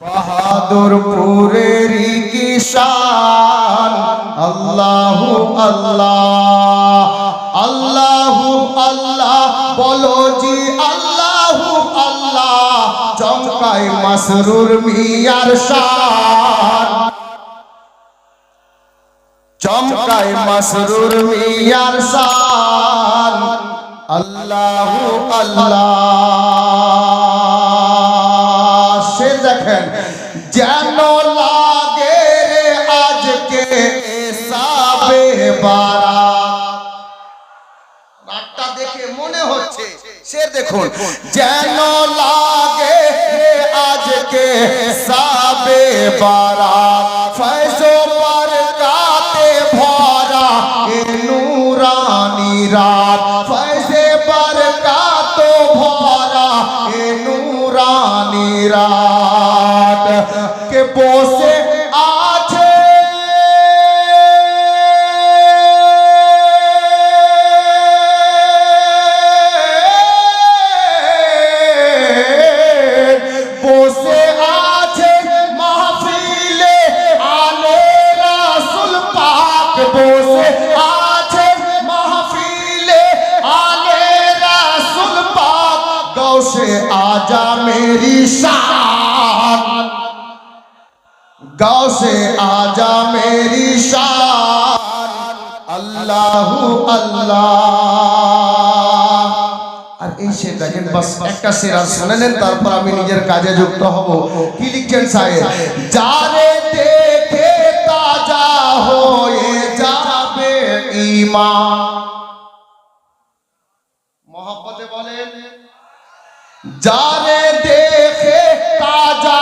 বাহাদুরপুরেরই কিষান আল্লাহু আল্লাহ আল্লাহু আল্লাহ, বলো জি আল্লাহু আল্লাহ, চমকাই মাসরুর মিয়ার শান। চমকাই মাসরুর মিয়ার শান। আল্লাহু আল্লাহ। বারা রাতটা দেখে মনে হচ্ছে সে দেখুন যেন লাগে আজকে সাবে বারা গৌসে আজা মেরি শান গৌসে আজা মেরি শান আল্লাহু আল্লাহ আর এই সে দেখেন বাস একটা সেরা শুনে নেন তারপর আমি নিজের কাজে যুক্ত হব কি লিখছেন সাহেব যারে দেখে তাজা হয়ে যারে দেখে তাজা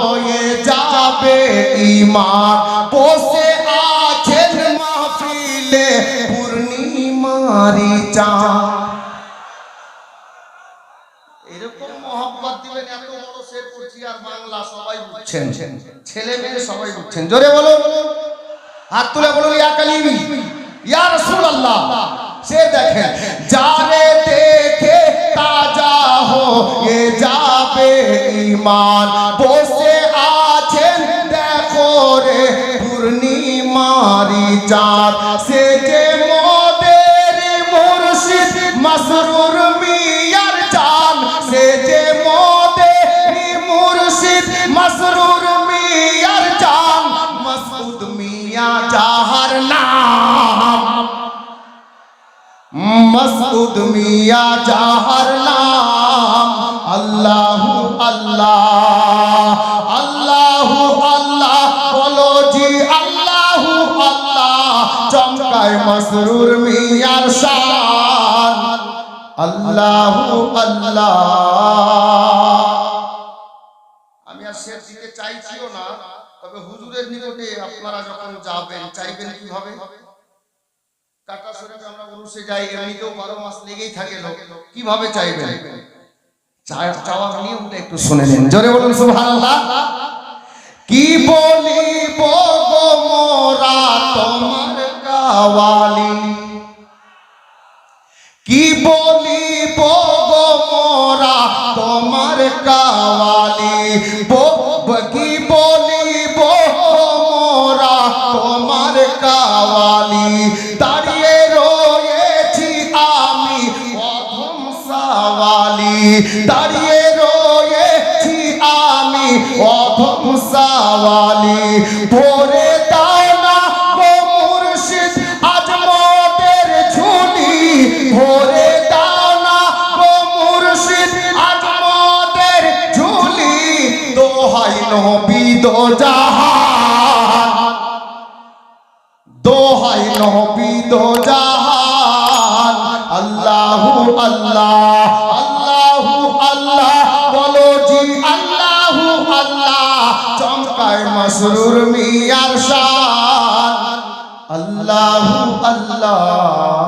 হয়ে যাবে ঈমান। বসে আছেন মাহফিলে পূর্ণিমারি চাঁদ। এরকম বাংলা সবাই ছেলে মেয়ে সবাই জোরে বলো হাত তুলে সে যারে হয়ে যাবে ঈমান। বসে আছেন, দেখো রে পূর্ণিমারি চাঁদ। সে যে মোদের মুর্শিদ, মাসরুর মিয়ার চান সে যে মোদের মুর্শিদ, মাসরুর মিয়ার চান মাসুদ মিয়া যাহার নাম। মাসুদ মিয়া যাহার নাম। আল্লাহু আল্লাহ আল্লাহু আল্লাহ, বলো জি আল্লাহু আল্লাহ, চমকায় মসরুর মিয়ার শান। আল্লাহু আল্লাহ। আমি আর শেষ দিতে চাইছিও না, তবে হুজুরের নিকটে আপনারা যখন যাবেন, চাইবেন কীভাবে? কাটা শরীফে আমরা উরুসে যাই, এমনিতেও বারো মাস লেগেই থাকে লোক, কীভাবে চাইবেন? চাওয়ার নিয়মটা একটু শুনে নিন। জোরে বলুন, সুবহানাল্লাহ। কি বলিব গো মোরা তোমার কাওয়ালি কি বলিব গো মোরা তোমার কাওয়ালি দাঁড়িয়ে রয়েছি আমি অধম সাওয়ালি দাঁড়িয়ে রয়েছি আমি দাও না মুর্শিদ, আজ দাও না মুর্শিদ, আজ ঝুলি। দোহাই নবী দো দোহাই নবী দো আল্লাহ আল্লাহু। চমকায় মসরুর মিয়ার শান আল্লাহু আল্লাহ।